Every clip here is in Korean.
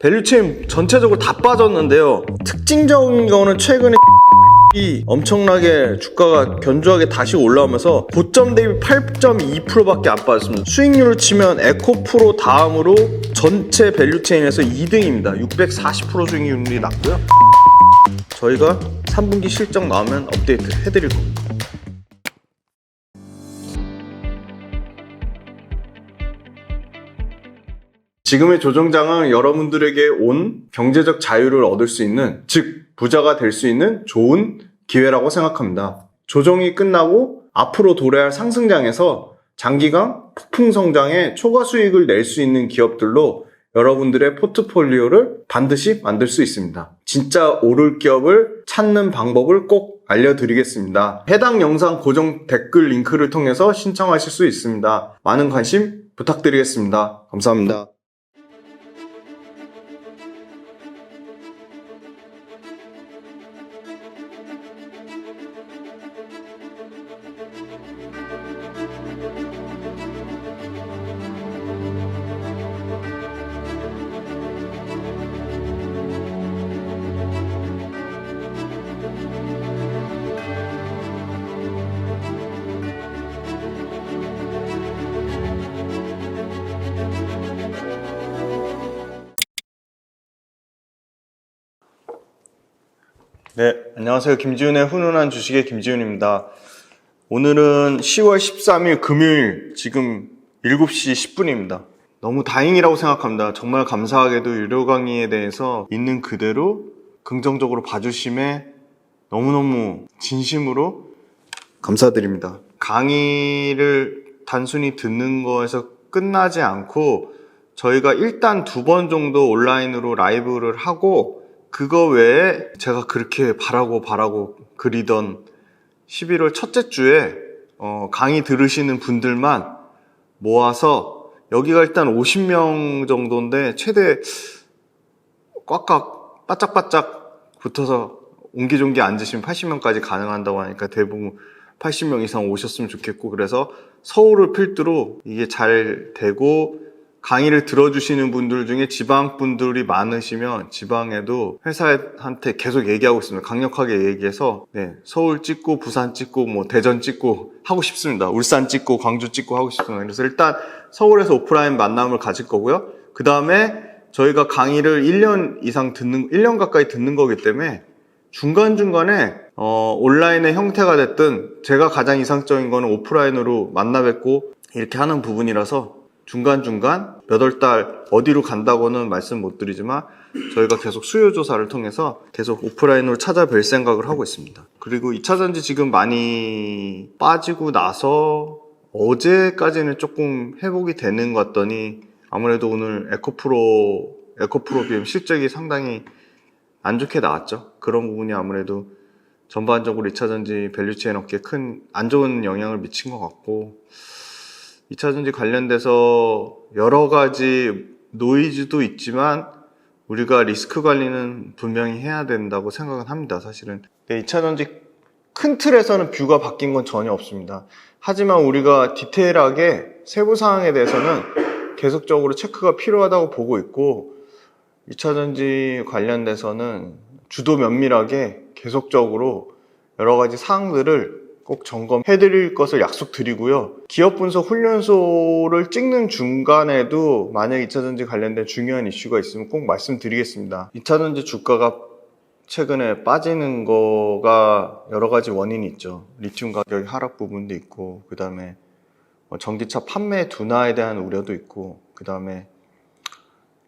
밸류체인 전체적으로 다 빠졌는데요. 특징적인 거는 최근에 이 엄청나게 주가가 견조하게 다시 올라오면서 고점 대비 8.2%밖에 안 빠졌습니다. 수익률을 치면 에코프로 다음으로 전체 밸류체인에서 2등입니다. 640% 수익률이 났고요. 저희가 3분기 실적 나오면 업데이트 해드릴 겁니다. 지금의 조정장은 여러분들에게 온 경제적 자유를 얻을 수 있는, 즉, 부자가 될 수 있는 좋은 기회라고 생각합니다. 조정이 끝나고 앞으로 도래할 상승장에서 장기간 폭풍 성장에 초과 수익을 낼 수 있는 기업들로 여러분들의 포트폴리오를 반드시 만들 수 있습니다. 진짜 오를 기업을 찾는 방법을 꼭 알려드리겠습니다. 해당 영상 고정 댓글 링크를 통해서 신청하실 수 있습니다. 많은 관심 부탁드리겠습니다. 감사합니다. 안녕하세요. 김지훈의 훈훈한 주식의 김지훈입니다. 오늘은 10월 13일 금요일 지금 7시 10분입니다. 너무 다행이라고 생각합니다. 정말 감사하게도 유료 강의에 대해서 있는 그대로 긍정적으로 봐주심에 너무너무 진심으로 감사드립니다. 강의를 단순히 듣는 거에서 끝나지 않고 저희가 일단 두 번 정도 온라인으로 라이브를 하고 그거 외에 제가 그렇게 바라고 바라고 그리던 11월 첫째 주에 어, 강의 들으시는 분들만 모아서 여기가 일단 50명 정도인데 최대 꽉꽉 바짝바짝 붙어서 옹기종기 앉으시면 80명까지 가능한다고 하니까 대부분 80명 이상 오셨으면 좋겠고 그래서 서울을 필두로 이게 잘 되고 강의를 들어주시는 분들 중에 지방 분들이 많으시면 지방에도 회사한테 계속 얘기하고 있습니다. 강력하게 얘기해서 네, 서울 찍고 부산 찍고 뭐 대전 찍고 하고 싶습니다. 울산 찍고 광주 찍고 하고 싶습니다. 그래서 일단 서울에서 오프라인 만남을 가질 거고요. 그 다음에 저희가 강의를 1년 이상 듣는 1년 가까이 듣는 거기 때문에 중간중간에 어, 온라인의 형태가 됐든 제가 가장 이상적인 거는 오프라인으로 만나 뵙고 이렇게 하는 부분이라서 중간중간 몇 월 달 어디로 간다고는 말씀 못 드리지만 저희가 계속 수요 조사를 통해서 계속 오프라인으로 찾아뵐 생각을 하고 있습니다. 그리고 2차 전지 지금 많이 빠지고 나서 어제까지는 조금 회복이 되는 것 같더니 아무래도 오늘 에코프로 에코프로 비엠 실적이 상당히 안 좋게 나왔죠. 그런 부분이 아무래도 전반적으로 2차 전지 밸류체인 업계에 큰 안 좋은 영향을 미친 것 같고 2차 전지 관련돼서 여러 가지 노이즈도 있지만 우리가 리스크 관리는 분명히 해야 된다고 생각은 합니다. 사실은. 네, 2차 전지 큰 틀에서는 뷰가 바뀐 건 전혀 없습니다. 하지만 우리가 디테일하게 세부 사항에 대해서는 계속적으로 체크가 필요하다고 보고 있고 2차 전지 관련돼서는 주도 면밀하게 계속적으로 여러 가지 사항들을 꼭 점검해 드릴 것을 약속드리고요. 기업 분석 훈련소를 찍는 중간에도 만약 2차 전지 관련된 중요한 이슈가 있으면 꼭 말씀드리겠습니다. 2차 전지 주가가 최근에 빠지는 거가 여러 가지 원인이 있죠. 리튬 가격 하락 부분도 있고, 그 다음에 전기차 판매 둔화에 대한 우려도 있고, 그 다음에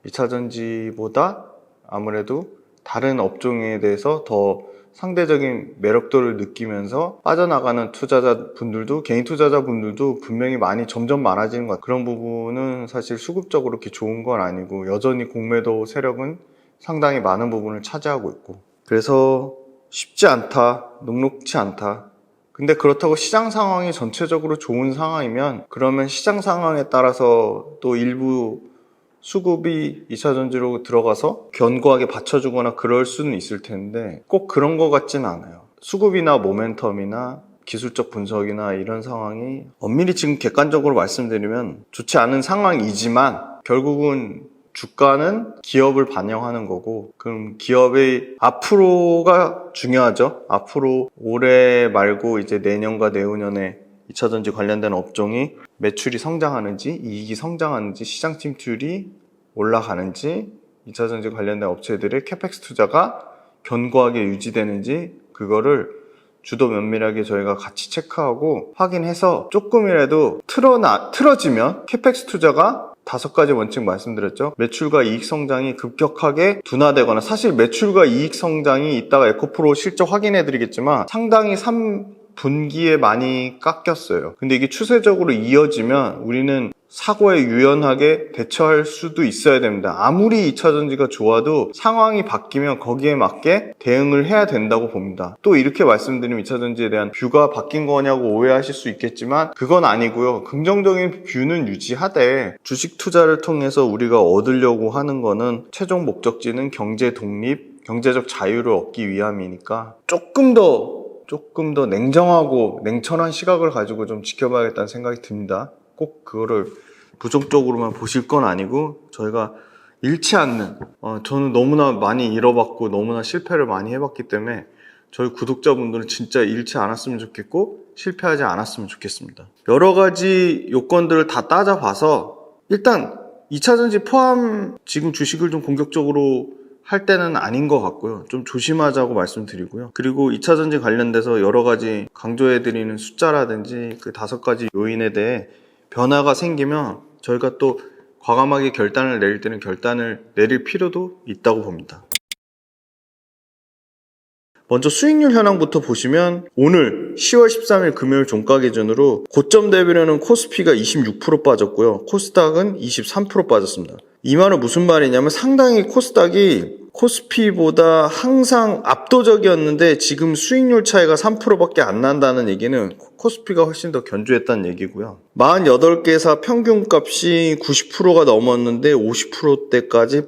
2차 전지보다 아무래도 다른 업종에 대해서 더 상대적인 매력도를 느끼면서 빠져나가는 투자자 분들도 개인 투자자 분들도 분명히 많이 점점 많아지는 것 같아요. 그런 부분은 사실 수급적으로 그렇게 좋은 건 아니고 여전히 공매도 세력은 상당히 많은 부분을 차지하고 있고 그래서 쉽지 않다, 녹록치 않다. 근데 그렇다고 시장 상황이 전체적으로 좋은 상황이면 그러면 시장 상황에 따라서 또 일부 수급이 2차 전지로 들어가서 견고하게 받쳐주거나 그럴 수는 있을 텐데 꼭 그런 것 같진 않아요. 수급이나 모멘텀이나 기술적 분석이나 이런 상황이 엄밀히 지금 객관적으로 말씀드리면 좋지 않은 상황이지만 결국은 주가는 기업을 반영하는 거고 그럼 기업의 앞으로가 중요하죠. 앞으로 올해 말고 이제 내년과 내후년에 2차전지 관련된 업종이 매출이 성장하는지 이익이 성장하는지 시장 침투율이 올라가는지 2차전지 관련된 업체들의 캐펙스 투자가 견고하게 유지되는지 그거를 주도 면밀하게 저희가 같이 체크하고 확인해서 조금이라도 틀어나, 틀어지면 캐펙스 투자가 다섯 가지 원칙 말씀드렸죠. 매출과 이익 성장이 급격하게 둔화되거나 사실 매출과 이익 성장이 이따가 에코프로 실적 확인해 드리겠지만 상당히 3 분기에 많이 깎였어요. 근데 이게 추세적으로 이어지면 우리는 사고에 유연하게 대처할 수도 있어야 됩니다. 아무리 2차 전지가 좋아도 상황이 바뀌면 거기에 맞게 대응을 해야 된다고 봅니다. 또 이렇게 말씀드리면 2차 전지에 대한 뷰가 바뀐 거냐고 오해하실 수 있겠지만 그건 아니고요. 긍정적인 뷰는 유지하되 주식 투자를 통해서 우리가 얻으려고 하는 거는 최종 목적지는 경제 독립, 경제적 자유를 얻기 위함이니까 조금 더 조금 더 냉정하고 냉철한 시각을 가지고 좀 지켜봐야겠다는 생각이 듭니다. 꼭 그거를 부정적으로만 보실 건 아니고 저희가 잃지 않는 어, 저는 너무나 많이 잃어봤고 너무나 실패를 많이 해봤기 때문에 저희 구독자분들은 진짜 잃지 않았으면 좋겠고 실패하지 않았으면 좋겠습니다. 여러 가지 요건들을 다 따져봐서 일단 2차전지 포함 지금 주식을 좀 공격적으로 할 때는 아닌 것 같고요. 좀 조심하자고 말씀드리고요. 그리고 2차 전지 관련돼서 여러 가지 강조해드리는 숫자라든지 그 다섯 가지 요인에 대해 변화가 생기면 저희가 또 과감하게 결단을 내릴 때는 결단을 내릴 필요도 있다고 봅니다. 먼저 수익률 현황부터 보시면 오늘 10월 13일 금요일 종가 기준으로 고점 대비로는 코스피가 26% 빠졌고요. 코스닥은 23% 빠졌습니다. 이 말은 무슨 말이냐면 상당히 코스닥이 코스피보다 항상 압도적이었는데 지금 수익률 차이가 3%밖에 안 난다는 얘기는 코스피가 훨씬 더 견조했다는 얘기고요. 48개사 평균 값이 90%가 넘었는데 50%대까지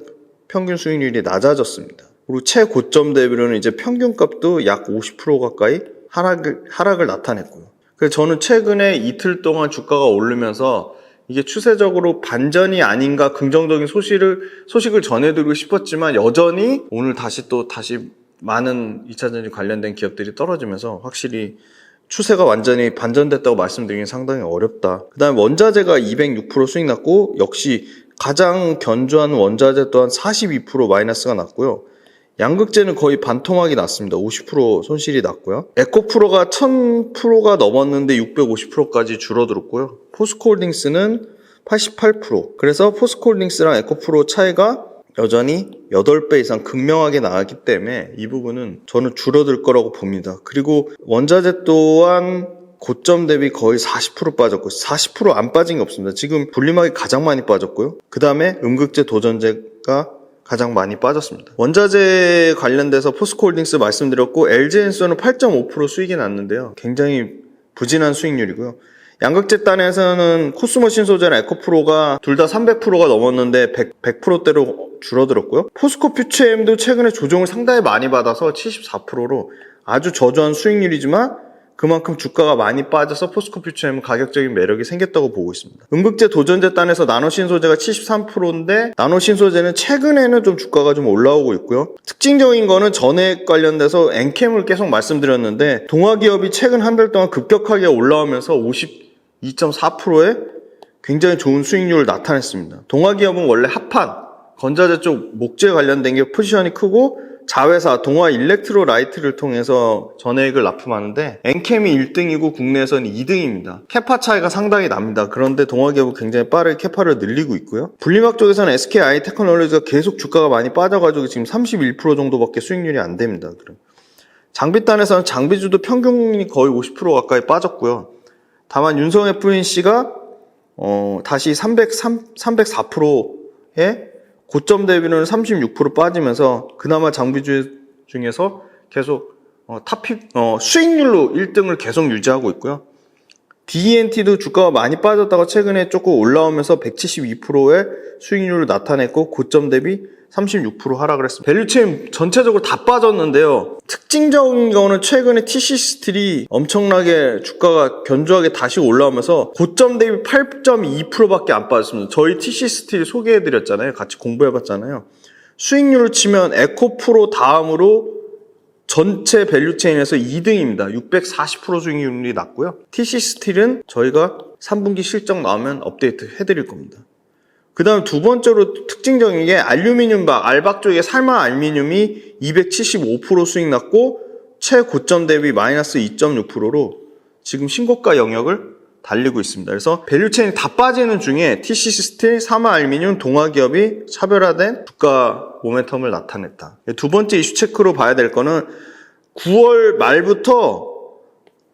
평균 수익률이 낮아졌습니다. 그리고 최고점 대비로는 이제 평균 값도 약 50% 가까이 하락을, 하락을 나타냈고요. 그래서 저는 최근에 이틀 동안 주가가 오르면서 이게 추세적으로 반전이 아닌가 긍정적인 소식을, 소식을 전해드리고 싶었지만 여전히 오늘 다시 또 다시 많은 2차전지 관련된 기업들이 떨어지면서 확실히 추세가 완전히 반전됐다고 말씀드리긴 상당히 어렵다. 그 다음에 원자재가 206% 수익 났고 역시 가장 견조한 원자재 또한 42% 마이너스가 났고요. 양극재는 거의 반토막이 났습니다. 50% 손실이 났고요. 에코프로가 1000%가 넘었는데 650%까지 줄어들었고요. 포스코홀딩스는 88%. 그래서 포스코홀딩스랑 에코프로 차이가 여전히 8배 이상 극명하게 나왔기 때문에 이 부분은 저는 줄어들 거라고 봅니다. 그리고 원자재 또한 고점 대비 거의 40% 빠졌고 40%안 빠진 게 없습니다. 지금 분리막이 가장 많이 빠졌고요. 그 다음에 음극재 도전재가 가장 많이 빠졌습니다. 원자재 관련돼서 포스코홀딩스 말씀드렸고 LG엔소는 8.5% 수익이 났는데요. 굉장히 부진한 수익률이고요. 양극재 단에서는 코스모 신소재나 에코프로가 둘 다 300%가 넘었는데 100, 100%대로 줄어들었고요. 포스코 퓨처엠도 최근에 조정을 상당히 많이 받아서 74%로 아주 저조한 수익률이지만 그만큼 주가가 많이 빠져서 포스코 퓨처엠은 가격적인 매력이 생겼다고 보고 있습니다. 음극재 도전재 단에서 나노 신 소재가 73%인데 나노 신 소재는 최근에는 좀 주가가 좀 올라오고 있고요. 특징적인 거는 전액 관련돼서 엔캠을 계속 말씀드렸는데 동아기업이 최근 한 달 동안 급격하게 올라오면서 52.4%의 굉장히 좋은 수익률을 나타냈습니다. 동아기업은 원래 합판, 건자재 쪽 목재 관련된 게 포지션이 크고 자회사 동아 일렉트로 라이트를 통해서 전액을 납품하는데 엔캠이 1등이고 국내에서는 2등입니다. 캐파 차이가 상당히 납니다. 그런데 동아기업은 굉장히 빠르게 캐파를 늘리고 있고요. 분리막 쪽에서는 SKI 테크놀로지가 계속 주가가 많이 빠져가지고 지금 31% 정도밖에 수익률이 안 됩니다. 그럼 장비단에서는 장비주도 평균이 거의 50% 가까이 빠졌고요. 다만 윤성 FNC가 어, 다시 303, 304%의 고점 대비는 36% 빠지면서 그나마 장비주 중에서 계속 어, 탑픽 어, 수익률로 1등을 계속 유지하고 있고요. DNT도 주가가 많이 빠졌다가 최근에 조금 올라오면서 172%의 수익률을 나타냈고 고점 대비 36% 하락을 했습니다. 밸류체인 전체적으로 다 빠졌는데요. 특징적인 거는 최근에 TC 스틸이 엄청나게 주가가 견조하게 다시 올라오면서 고점 대비 8.2%밖에 안 빠졌습니다. 저희 TC 스틸 소개해드렸잖아요. 같이 공부해봤잖아요. 수익률을 치면 에코프로 다음으로 전체 밸류체인에서 2등입니다. 640% 수익률이 났고요. TC 스틸은 저희가 3분기 실적 나오면 업데이트 해드릴 겁니다. 그 다음 두 번째로 특징적인 게 알루미늄 박, 알박 쪽에 살마 알루미늄이 275% 수익 났고 최고점 대비 마이너스 2.6%로 지금 신고가 영역을 달리고 있습니다. 그래서 밸류체인이 다 빠지는 중에 TCC 스틸, 사마 알루미늄, 동아기업이 차별화된 주가 모멘텀을 나타냈다. 두 번째 이슈 체크로 봐야 될 거는 9월 말부터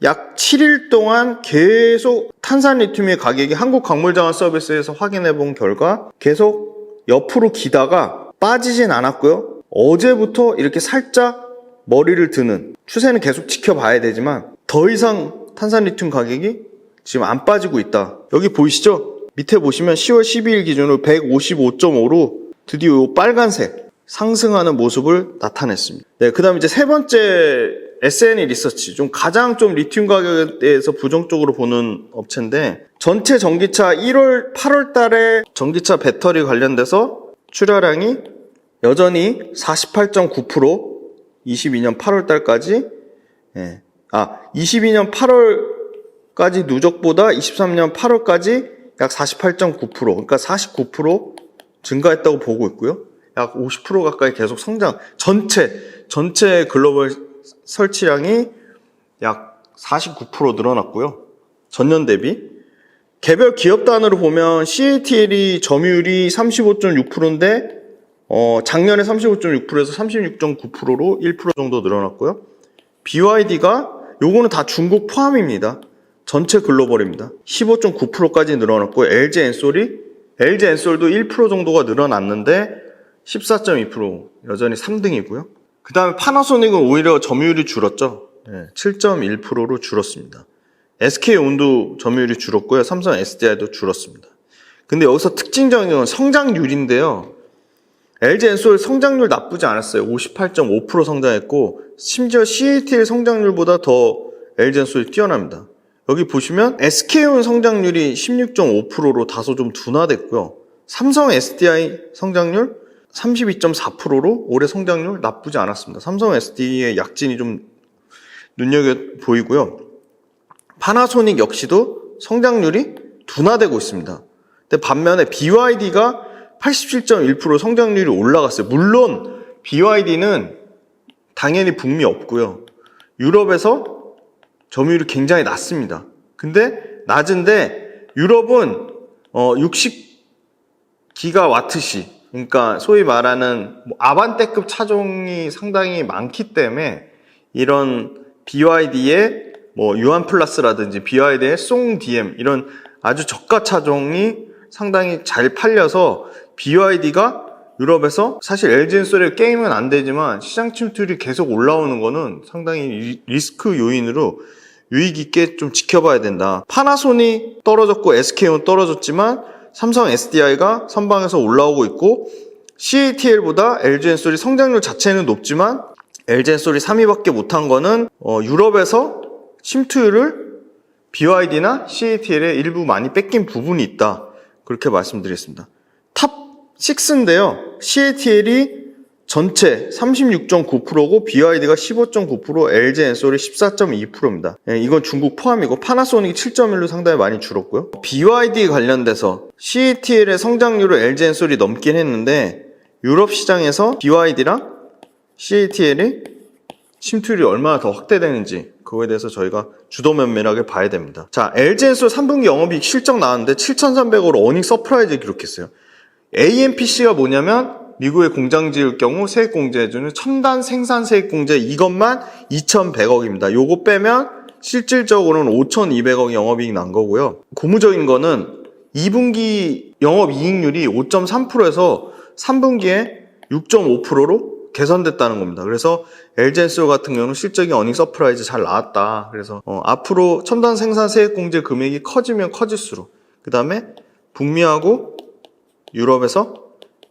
약 7일 동안 계속 탄산 리튬의 가격이 한국 광물자원 서비스에서 확인해 본 결과 계속 옆으로 기다가 빠지진 않았고요. 어제부터 이렇게 살짝 머리를 드는 추세는 계속 지켜봐야 되지만 더 이상 탄산 리튬 가격이 지금 안 빠지고 있다. 여기 보이시죠? 밑에 보시면 10월 12일 기준으로 155.5로 드디어 이 빨간색 상승하는 모습을 나타냈습니다. 네, 그 다음에 이제 세 번째 SNE 리서치. 좀 가장 좀 리튬 가격에 대해서 부정적으로 보는 업체인데 전체 전기차 1월, 8월 달에 전기차 배터리 관련돼서 출하량이 여전히 48.9% 22년 8월 달까지 예. 아, 22년 8월 까지 누적보다 23년 8월까지 약 48.9% 그러니까 49% 증가했다고 보고 있고요. 약 50% 가까이 계속 성장. 전체 전체 글로벌 설치량이 약 49% 늘어났고요. 전년 대비. 개별 기업 단으로 보면 CATL이 점유율이 35.6%인데 어, 작년에 35.6%에서 36.9%로 1% 정도 늘어났고요. BYD가 요거는 다 중국 포함입니다. 전체 글로벌입니다. 15.9%까지 늘어났고 LG 엔솔이 LG 엔솔도 1% 정도가 늘어났는데 14.2% 여전히 3등이고요. 그 다음에 파나소닉은 오히려 점유율이 줄었죠. 7.1%로 줄었습니다. SK온도 점유율이 줄었고요. 삼성 SDI도 줄었습니다. 근데 여기서 특징적인 건 성장률인데요. LG 엔솔 성장률 나쁘지 않았어요. 58.5% 성장했고 심지어 CATL 성장률보다 더 LG 엔솔이 뛰어납니다. 여기 보시면 SK온 성장률이 16.5%로 다소 좀 둔화됐고요. 삼성 SDI 성장률 32.4%로 올해 성장률 나쁘지 않았습니다. 삼성 SD의 약진이 좀 눈여겨 보이고요. 파나소닉 역시도 성장률이 둔화되고 있습니다. 근데 반면에 BYD가 87.1% 성장률이 올라갔어요. 물론 BYD는 당연히 북미 없고요. 유럽에서 점유율이 굉장히 낮습니다. 근데 낮은데 유럽은 어 60기가 와트시 그러니까 소위 말하는 뭐 아반떼급 차종이 상당히 많기 때문에 이런 BYD의 뭐 유한 플러스라든지 BYD의 송 DM 이런 아주 저가 차종이 상당히 잘 팔려서 BYD가 유럽에서 사실 LG 엔솔의 게임은 안 되지만 시장 침투율이 계속 올라오는 거는 상당히 리- 리스크 요인으로 유익 있게 좀 지켜봐야 된다. 파나소닉 떨어졌고 SK는 떨어졌지만 삼성 SDI가 선방에서 올라오고 있고 CATL보다 LG 엔솔이 성장률 자체는 높지만 LG 엔솔이 3위밖에 못한 거는 어, 유럽에서 침투율을 BYD나 CATL에 일부 많이 뺏긴 부분이 있다. 그렇게 말씀드리겠습니다. 탑 6인데요. CATL이 전체 36.9%고 BYD가 15.9%, LG 엔솔이 14.2%입니다. 예, 이건 중국 포함이고 파나소닉이 7.1로 상당히 많이 줄었고요. BYD 관련돼서 CATL의 성장률을 LG 엔솔이 넘긴 했는데 유럽 시장에서 BYD랑 CATL이 침투율이 얼마나 더 확대되는지 그거에 대해서 저희가 주도 면밀하게 봐야 됩니다. 자, LG 엔솔 3분기 영업이익 실적 나왔는데 7,300억으로 어닝 서프라이즈 기록했어요. AMPC가 뭐냐면 미국에 공장 지을 경우 세액 공제해주는 첨단 생산 세액 공제 이것만 2,100억입니다. 요거 빼면 실질적으로는 5,200억 영업이익 난 거고요. 고무적인 거는 2분기 영업이익률이 5.3%에서 3분기에 6.5%로 개선됐다는 겁니다. 그래서 LG엔솔 같은 경우는 실적이 어닝 서프라이즈 잘 나왔다. 그래서 어, 앞으로 첨단 생산 세액 공제 금액이 커지면 커질수록 그 다음에 북미하고 유럽에서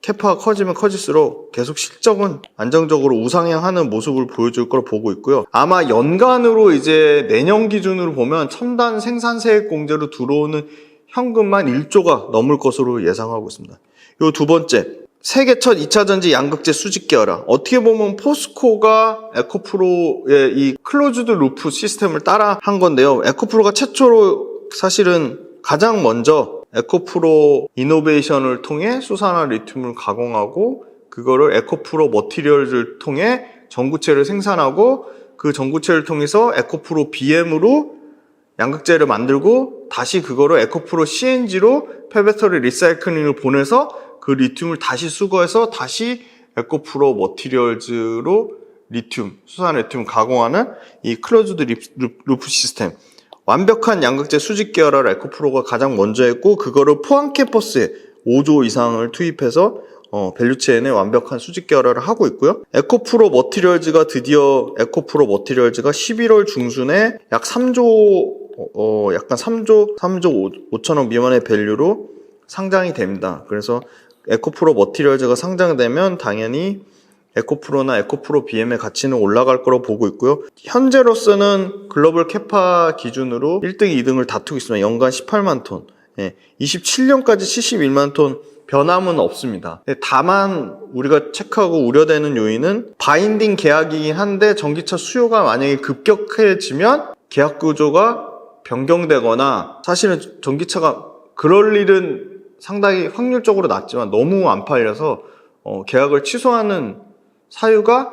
캐파가 커지면 커질수록 계속 실적은 안정적으로 우상향하는 모습을 보여줄 걸 보고 있고요. 아마 연간으로 이제 내년 기준으로 보면 첨단 생산세액 공제로 들어오는 현금만 1조가 넘을 것으로 예상하고 있습니다. 요 두 번째, 세계 첫 2차 전지 양극재 수직 계열화. 어떻게 보면 포스코가 에코프로의 이 클로즈드 루프 시스템을 따라 한 건데요. 에코프로가 최초로 사실은 가장 먼저 에코프로 이노베이션을 통해 수산화 리튬을 가공하고 그거를 에코프로 머티리얼을 통해 전구체를 생산하고 그 전구체를 통해서 에코프로 BM으로 양극재를 만들고 다시 그거를 에코프로 CNG로 폐배터리 리사이클링을 보내서 그 리튬을 다시 수거해서 다시 에코프로 머티리얼즈로 리튬, 수산 리튬 가공하는 이 클로즈드 루프 시스템. 완벽한 양극재 수직 계열화를 에코프로가 가장 먼저 했고 그거를 포항 캠퍼스에 5조 이상을 투입해서 어, 밸류체인에 완벽한 수직 계열화를 하고 있고요. 에코프로 머티리얼즈가 드디어 에코프로 머티리얼즈가 11월 중순에 약 3조 어, 약간 3조 3조 5 천억 미만의 밸류로 상장이 됩니다. 그래서 에코프로 머티리얼즈가 상장되면 당연히 에코프로나 에코프로 BM의 가치는 올라갈 거로 보고 있고요. 현재로서는 글로벌 캐파 기준으로 1등, 2등을 다투고 있습니다. 연간 18만 톤. 예, 27년까지 71만 톤 변함은 없습니다. 예, 다만 우리가 체크하고 우려되는 요인은 바인딩 계약이긴 한데 전기차 수요가 만약에 급격해지면 계약 구조가 변경되거나 사실은 전기차가 그럴 일은 상당히 확률적으로 낮지만 너무 안 팔려서 어, 계약을 취소하는 사유가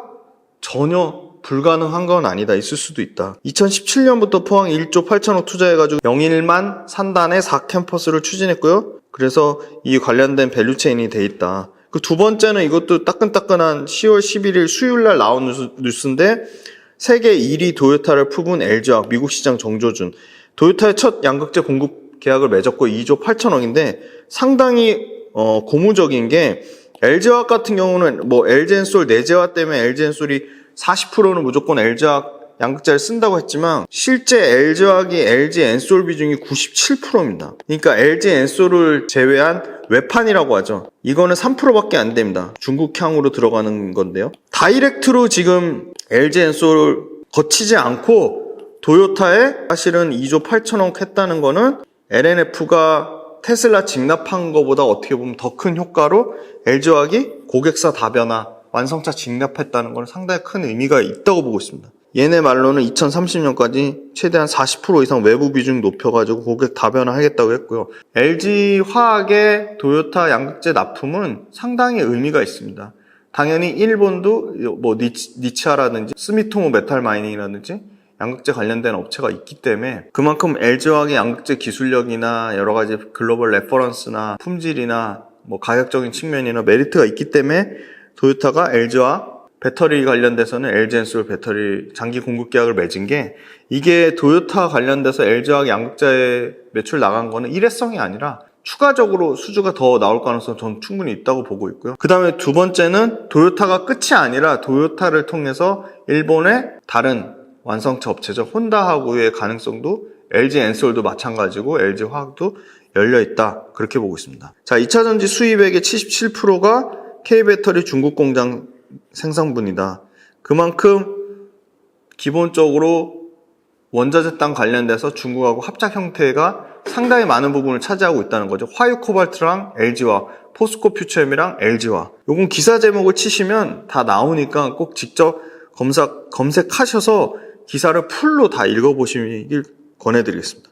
전혀 불가능한 건 아니다. 있을 수도 있다. 2017년부터 포항 1조 8천억 투자해가지고 영일만 산단의 4캠퍼스를 추진했고요. 그래서 이 관련된 밸류체인이 돼 있다. 그 두 번째는 이것도 따끈따끈한 10월 11일 수요일날 나온 뉴스, 뉴스인데 세계 1위 도요타를 품은 LG화학 미국 시장 정조준 도요타의 첫 양극재 공급 계약을 맺었고 2조 8천억인데 상당히 어, 고무적인 게 LG화학 같은 경우는 뭐 LG엔솔 내재화 때문에 LG엔솔이 40%는 무조건 LG화학 양극재를 쓴다고 했지만 실제 LG화학이 LG엔솔 비중이 97%입니다. 그러니까 LG엔솔을 제외한 외판이라고 하죠. 이거는 3%밖에 안 됩니다. 중국향으로 들어가는 건데요. 다이렉트로 지금 LG엔솔을 거치지 않고 도요타에 사실은 2조 8천억 했다는 거는 LNF가 테슬라 직납한 것보다 어떻게 보면 더 큰 효과로 LG화학이 고객사 다변화, 완성차 직납했다는 건 상당히 큰 의미가 있다고 보고 있습니다. 얘네 말로는 2030년까지 최대한 40% 이상 외부 비중 높여가지고 고객 다변화 하겠다고 했고요. LG 화학의 도요타 양극재 납품은 상당히 의미가 있습니다. 당연히 일본도 뭐 니치, 니치아라든지 스미토모 메탈 마이닝이라든지 양극재 관련된 업체가 있기 때문에 그만큼 LG화학의 양극재 기술력이나 여러 가지 글로벌 레퍼런스나 품질이나 뭐 가격적인 측면이나 메리트가 있기 때문에 도요타가 LG와 배터리 관련돼서는 LG엔솔 배터리 장기 공급 계약을 맺은 게 이게 도요타 관련돼서 LG화학 양극재 매출 나간 거는 일회성이 아니라 추가적으로 수주가 더 나올 가능성 전 충분히 있다고 보고 있고요. 그 다음에 두 번째는 도요타가 끝이 아니라 도요타를 통해서 일본의 다른 완성차 업체죠. 혼다하고의 가능성도 LG 엔솔도 마찬가지고 LG 화학도 열려 있다. 그렇게 보고 있습니다. 자, 2차 전지 수입액의 77%가 K배터리 중국 공장 생산분이다. 그만큼 기본적으로 원자재 땅 관련돼서 중국하고 합작 형태가 상당히 많은 부분을 차지하고 있다는 거죠. 화유 코발트랑 LG와 포스코 퓨처엠이랑 LG와 요건 기사 제목을 치시면 다 나오니까 꼭 직접 검사 검색하셔서 기사를 풀로 다 읽어보시길 권해드리겠습니다.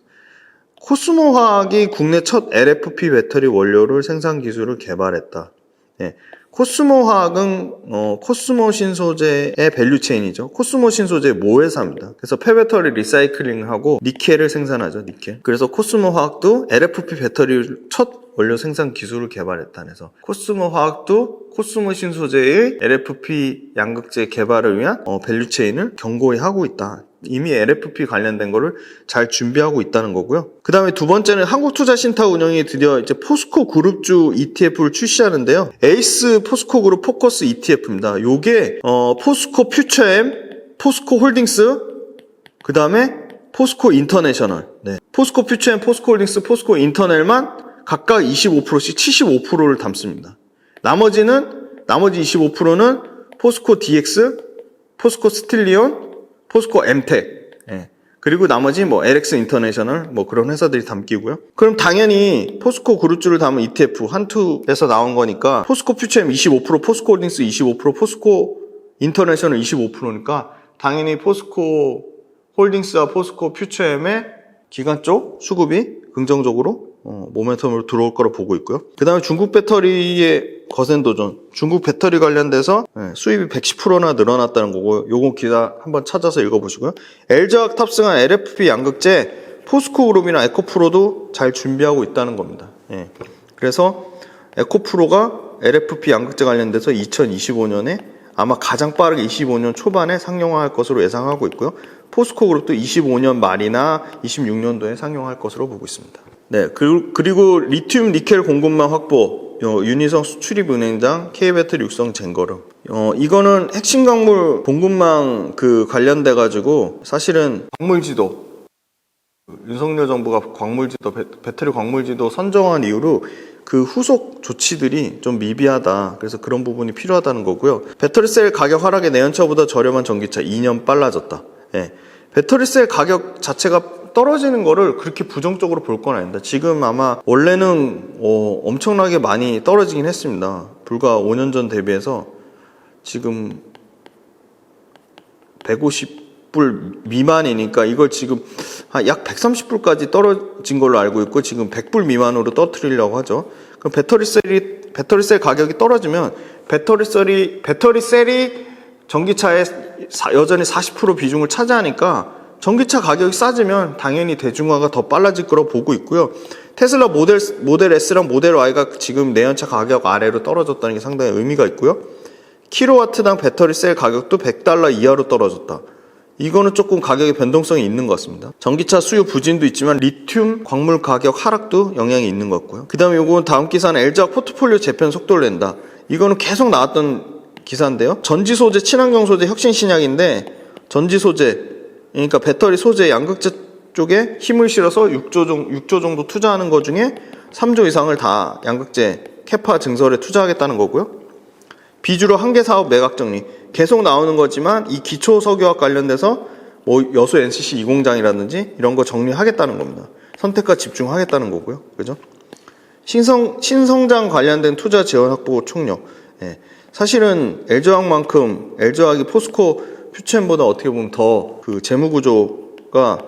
코스모화학이 국내 첫 LFP 배터리 원료를 생산 기술을 개발했다. 예. 코스모화학은 어, 코스모 신소재의 밸류체인이죠. 코스모 신소재 모회사입니다. 그래서 폐배터리 리사이클링을 하고 니켈을 생산하죠. 니켈. 그래서 코스모화학도 LFP 배터리 첫 원료 생산 기술을 개발했다. 그래서 코스모 화학도 코스모 신소재의 LFP 양극재 개발을 위한 어, 밸류체인을 견고히 하고 있다. 이미 LFP 관련된 거를 잘 준비하고 있다는 거고요. 그 다음에 두 번째는 한국투자신탁 운영이 드디어 이제 포스코 그룹주 ETF를 출시하는데요. 에이스 포스코 그룹 포커스 ETF입니다. 요게 어, 포스코 퓨처엠, 포스코 홀딩스, 그 다음에 포스코 인터내셔널. 네. 포스코 퓨처엠, 포스코 홀딩스, 포스코 인터넬만 각각 25%씩 75%를 담습니다. 나머지는 나머지 25%는 포스코 DX, 포스코 스틸리온, 포스코 엠텍, 예. 그리고 나머지 뭐 LX 인터내셔널 뭐 그런 회사들이 담기고요. 그럼 당연히 포스코 그룹주를 담은 ETF 한투에서 나온 거니까 포스코 퓨처엠 25%, 포스코 홀딩스 25%, 포스코 인터내셔널 25%니까 당연히 포스코 홀딩스와 포스코 퓨처엠의 기관 쪽 수급이 긍정적으로 어, 모멘텀으로 들어올 거로 보고 있고요. 그 다음에 중국 배터리의 거센 도전. 중국 배터리 관련돼서 예, 수입이 110%나 늘어났다는 거고요. 요거 기사 한번 찾아서 읽어보시고요. LG화학 탑승한 LFP 양극재 포스코 그룹이나 에코프로도 잘 준비하고 있다는 겁니다. 예. 그래서 에코프로가 LFP 양극재 관련돼서 2025년에 아마 가장 빠르게 25년 초반에 상용화할 것으로 예상하고 있고요. 포스코 그룹도 25년 말이나 26년도에 상용할 것으로 보고 있습니다. 네, 그- 그리고 리튬 니켈 공급망 확보, 어, 윤희성 수출입 은행장, K배터리 육성 젠거름. 어, 이거는 핵심 광물 공급망 그 관련돼 가지고 사실은 광물지도 윤석열 정부가 광물지도 배, 배터리 광물지도 선정한 이후로 그 후속 조치들이 좀 미비하다. 그래서 그런 부분이 필요하다는 거고요. 배터리셀 가격 하락에 내연차보다 저렴한 전기차 2년 빨라졌다. 예. 배터리셀 가격 자체가 떨어지는 거를 그렇게 부정적으로 볼 건 아닙니다. 지금 아마 원래는 어, 엄청나게 많이 떨어지긴 했습니다. 불과 5년 전 대비해서 지금 150불 미만이니까 이걸 지금 한약 130불까지 떨어진 걸로 알고 있고 지금 100불 미만으로 떨어뜨리려고 하죠. 그럼 배터리 셀이 배터리 셀 가격이 떨어지면 배터리 셀이 배터리 셀이 전기차에 사- 여전히 40% 비중을 차지하니까 전기차 가격이 싸지면 당연히 대중화가 더 빨라질 거라고 보고 있고요. 테슬라 모델 모델 S랑 모델 Y가 지금 내연차 가격 아래로 떨어졌다는 게 상당히 의미가 있고요. 킬로와트당 배터리 셀 가격도 100달러 이하로 떨어졌다. 이거는 조금 가격의 변동성이 있는 것 같습니다. 전기차 수요 부진도 있지만 리튬 광물 가격 하락도 영향이 있는 것 같고요. 그 다음에 요건 다음 기사는 LG화 포트폴리오 재편 속도를 낸다. 이거는 계속 나왔던 기사인데요. 전지 소재, 친환경 소재 혁신 신약인데 전지 소재, 그러니까 배터리 소재 양극재 쪽에 힘을 실어서 6조, 정, 6조 정도 투자하는 것 중에 3조 이상을 다 양극재 캐파 증설에 투자하겠다는 거고요. 비주로 한계 사업 매각 정리 계속 나오는 거지만 이 기초 석유학 관련돼서 뭐 여수 NCC 2공장이라든지 이런 거 정리하겠다는 겁니다. 선택과 집중하겠다는 거고요. 그죠? 신성 신성장 관련된 투자 지원 확보 총력. 예. 사실은 LG화학만큼 LG화학이 포스코 퓨처엠보다 어떻게 보면 더 그 재무 구조가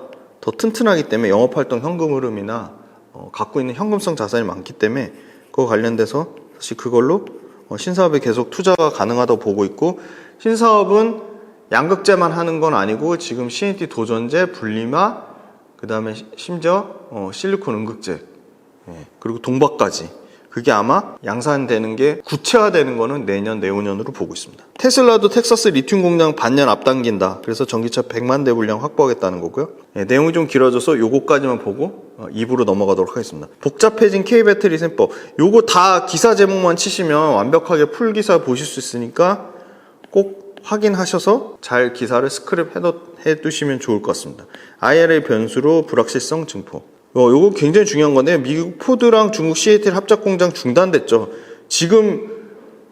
더 튼튼하기 때문에 영업 활동 현금 흐름이나 어, 갖고 있는 현금성 자산이 많기 때문에 그거 관련돼서 사실 그걸로 어, 신사업에 계속 투자가 가능하다고 보고 있고 신사업은 양극재만 하는 건 아니고 지금 CNT 도전제, 분리마, 그 다음에 심지어 어, 실리콘 음극재 예, 그리고 동박까지 그게 아마 양산되는 게 구체화되는 거는 내년 내후년으로 보고 있습니다. 테슬라도 텍사스 리튬 공장 반년 앞당긴다. 그래서 전기차 100만 대 분량 확보하겠다는 거고요. 예, 내용이 좀 길어져서 요거까지만 보고 어, 2부로 넘어가도록 하겠습니다. 복잡해진 K 배터리 셈법. 요거 다 기사 제목만 치시면 완벽하게 풀 기사 보실 수 있으니까 꼭 확인하셔서 잘 기사를 해둬- 해두시면 좋을 것 같습니다. IRA 변수로 불확실성 증폭. 어, 요거 굉장히 중요한 건데 미국 포드랑 중국 CATL 합작 공장 중단됐죠. 지금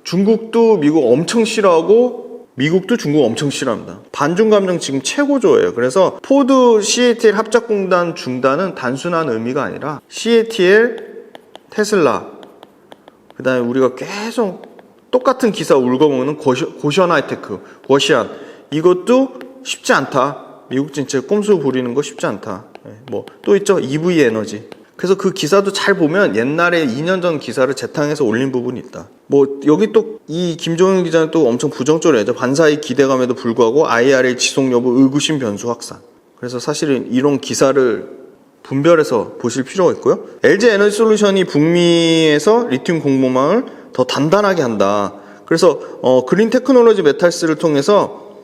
중국도 미국 엄청 싫어하고 미국도 중국 엄청 싫어합니다. 반중 감정 지금 최고조예요. 그래서 포드 CATL 합작 공단 중단은 단순한 의미가 아니라 CATL, 테슬라, 그다음에 우리가 계속 똑같은 기사 울거먹는 고시- 고시안 하이테크, 워시안 이것도 쉽지 않다. 미국 진짜 꼼수 부리는 거 쉽지 않다. 뭐 또 있죠 EV 에너지. 그래서 그 기사도 잘 보면 옛날에 2년 전 기사를 재탕해서 올린 부분이 있다. 뭐 여기 또 이 김종현 기자는 또 엄청 부정적으로 해죠 반사의 기대감에도 불구하고 IRA 지속 여부 의구심 변수 확산. 그래서 사실은 이런 기사를 분별해서 보실 필요가 있고요. LG 에너지 솔루션이 북미에서 리튬 공급망을 더 단단하게 한다. 그래서 어, 그린 테크놀로지 메탈스를 통해서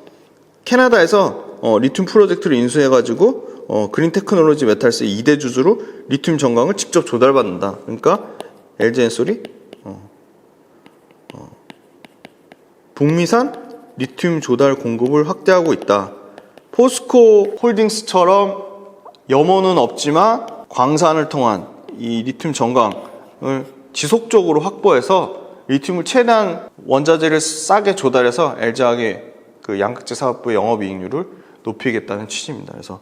캐나다에서 어, 리튬 프로젝트를 인수해가지고 어, 그린 테크놀로지 메탈스 2대 주주로 리튬 정광을 직접 조달받는다. 그러니까 LG 엔솔이 어, 어, 북미산 리튬 조달 공급을 확대하고 있다. 포스코 홀딩스처럼 염원은 없지만 광산을 통한 이 리튬 정광을 지속적으로 확보해서 리튬을 최대한 원자재를 싸게 조달해서 LG화학의 그 양극재 사업부의 영업이익률을 높이겠다는 취지입니다. 그래서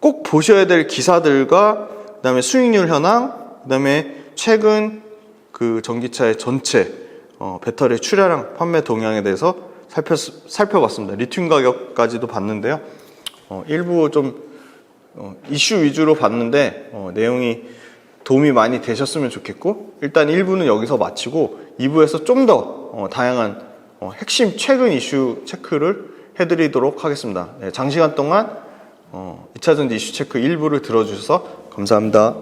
꼭 보셔야 될 기사들과 그다음에 수익률 현황, 그다음에 최근 그 전기차의 전체 어, 배터리 출하량 판매 동향에 대해서 살펴 살펴봤습니다. 리튬 가격까지도 봤는데요. 어, 일부 좀 어, 이슈 위주로 봤는데 어, 내용이 도움이 많이 되셨으면 좋겠고 일단 1부는 여기서 마치고 2부에서 좀더 어, 다양한 어, 핵심 최근 이슈 체크를 해드리도록 하겠습니다. 네, 장시간 동안 어, 2차전지 이슈 체크 1부를 들어주셔서 감사합니다.